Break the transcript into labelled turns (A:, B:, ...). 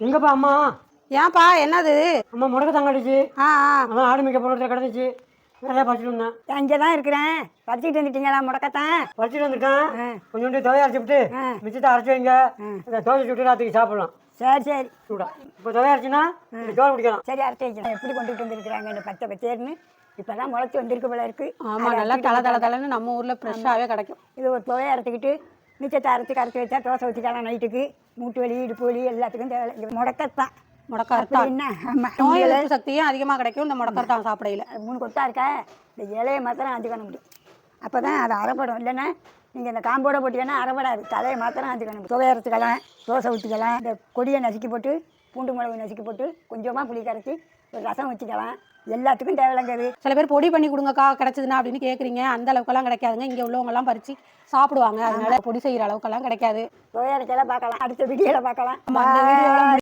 A: எங்கப்பா அம்மா?
B: ஏன்பா என்னது?
A: அம்மா முடக்க தங்கடிச்சு
B: ஆ ஆ.
A: அதான் ஆடு மேய்க்க போன கிடந்துச்சு. நிறையா பறிச்சுட்டு வந்தேன்.
B: இங்கே தான் இருக்கிறேன். பறிச்சுட்டு வந்துட்டீங்களா முடக்கத்தான்?
A: பறிச்சுட்டு வந்துட்டேன்.
B: ஆ.
A: கொஞ்சோண்டு துவையை அரைச்சி விட்டு
B: ஆ.
A: மிச்சத்தை அரைச்சி வைங்க. இந்த தோசை சுட்டு ராத்திரிக்கு சாப்பிடலாம்.
B: சரி சரி.
A: சூடா. இப்போ துவையை அரைச்சின்னா தோசை குடிக்கலாம்.
B: சரி அரைச்சி வைக்கிறேன். எப்படி கொண்டுட்டு வந்திருக்கிறாங்க இந்த பச்சை பச்சேர்னு. இப்போ தான் முளைச்சி வந்திருக்கு போல இருக்கு.
C: ஆமா நல்லா தலை தலை தலைன்னு நம்ம ஊர்ல ஃப்ரெஷ்ஷாவே கிடைக்கும்.
B: இது ஒரு துவையை அரைச்சிக்கிட்டு மிச்சத்தை அரைச்சி கரைச்சி வச்சா தோசை ஊற்றிக்கலாம் நைட்டுக்கு? மூட்டு வலி இடுப்பு வலி எல்லாத்துக்கும் தேவை இது முடக்கத்தான்.
C: முடக்கத்தான்.
B: என்ன? ஆமாம்
C: நோய் எதிர்ப்பு சக்தியும் அதிகமா கிடைக்கும். இந்த முடக்கத்தான் சாப்பிடையில.
B: மூணு கொத்தா இருக்கா? இந்த இலையை மாத்திரம் ஆஞ்சிக்கணும் முடியும் அப்போ தான் அது அரைப்படும் இல்லைன்னா நீங்கள் இந்த காம்போட போட்டீங்கன்னா அரைப்படாது தலையை மாத்திரம் ஆஞ்சிக்கணும் துவை அரைச்சிக்கலாம் தோசை ஊற்றிக்கலாம் இந்த கொடியை நசுக்கி போட்டு பூண்டு மிளகு நசுக்கி போட்டு கொஞ்சமாக புளி கரைச்சி ஒரு ரசம் வச்சுக்கலாம் எல்லாத்துக்கும் தேவையில்லைங்கிறது
C: சில பேர் பொடி பண்ணி கொடுங்கக்கா கிடைச்சதுன்னா அப்படின்னு கேக்குறீங்க. அந்த அளவுக்கெல்லாம் கிடைக்காதுங்க. இங்க உள்ளவங்க எல்லாம் பறிச்சு சாப்பிடுவாங்க. அதனால பொடி செய்யற அளவுக்கெல்லாம் கிடைக்காது.
B: அரைச்செல்லாம் பார்க்கலாம். அடுத்த வீடியோவில் பார்க்கலாம்.